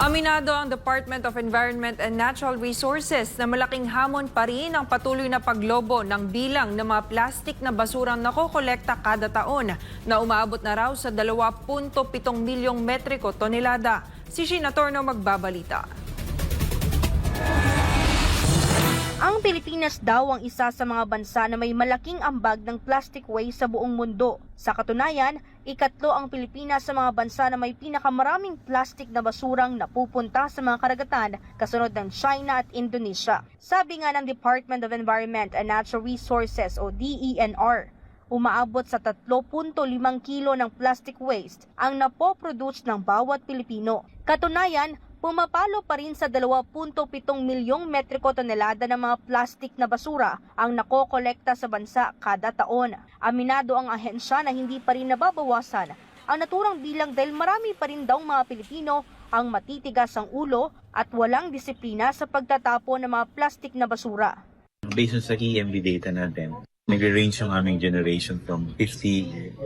Aminado ang Department of Environment and Natural Resources na malaking hamon pa rin ang patuloy na paglobo ng bilang ng mga plastik na basurang nakokolekta kada taon na umaabot na raw sa 2.7 milyong metriko tonelada. Si Sheena Torno magbabalita. Ang Pilipinas daw ang isa sa mga bansa na may malaking ambag ng plastic waste sa buong mundo. Sa katunayan, ikatlo ang Pilipinas sa mga bansa na may pinakamaraming plastic na basurang napupunta sa mga karagatan kasunod ng China at Indonesia. Sabi nga ng Department of Environment and Natural Resources o DENR, umaabot sa 3.5 kilo ng plastic waste ang napoproduce ng bawat Pilipino. Katunayan, pumapalo pa rin sa 2.7 milyong metriko tonelada ng mga plastic na basura ang nakokolekta sa bansa kada taon. Aminado ang ahensya na hindi pa rin nababawasan ang naturang bilang dahil marami pa rin daw mga Pilipino ang matitigas ang ulo at walang disiplina sa pagtatapon ng mga plastic na basura. Based sa EMV data natin, nagre-range yung aming generation from 50,000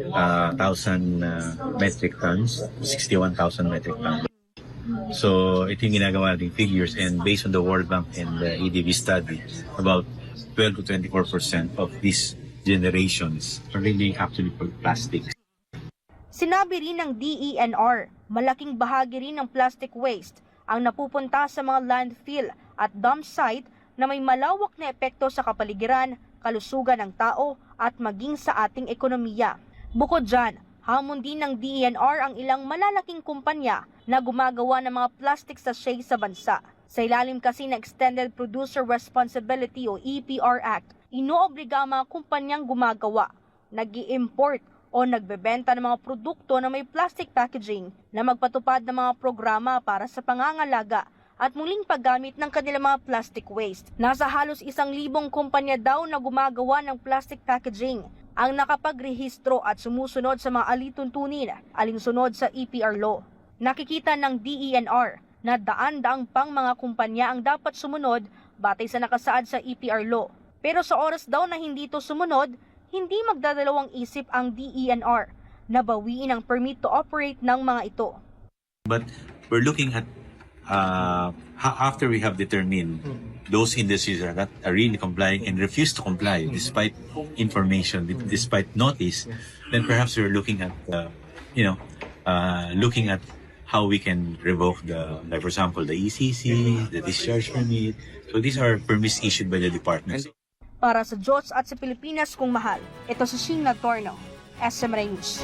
metric tons to 61,000 metric tons. So, ito yung ginagawa nating figures and based on the World Bank and the EDB study, about 12 to 24% of these generations are really actually for plastics. Sinabi rin ng DENR, malaking bahagi rin ng plastic waste ang napupunta sa mga landfill at dump site na may malawak na epekto sa kapaligiran, kalusugan ng tao at maging sa ating ekonomiya. Bukod dyan, hamon din ng DENR ang ilang malalaking kumpanya na gumagawa ng mga plastic sachet sa bansa. Sa ilalim kasi ng Extended Producer Responsibility o EPR Act, inoobliga ang mga kumpanyang gumagawa, nag import o nagbebenta ng mga produkto na may plastic packaging na magpatupad ng mga programa para sa pangangalaga at muling paggamit ng kanilang mga plastic waste. Nasa halos isang libong kumpanya daw na gumagawa ng plastic packaging ang nakapagrehistro at sumusunod sa mga alituntunin alinsunod sa EPR law. Nakikita ng DENR na daan-daang pang mga kumpanya ang dapat sumunod batay sa nakasaad sa EPR law. Pero sa oras daw na hindi ito sumunod, hindi magdadalawang isip ang DENR na bawiin ang permit to operate ng mga ito. But we're looking at uh, ha- after we have determined those industries are not are really complying and refuse to comply despite information, despite notice, then perhaps we're looking at, uh, you know, uh, looking at how we can revoke the, like for example, the ECC, the discharge permit. So these are permits issued by the department. Para sa Diyos at sa Pilipinas kung mahal, ito si Sheena Torno, SMRA News.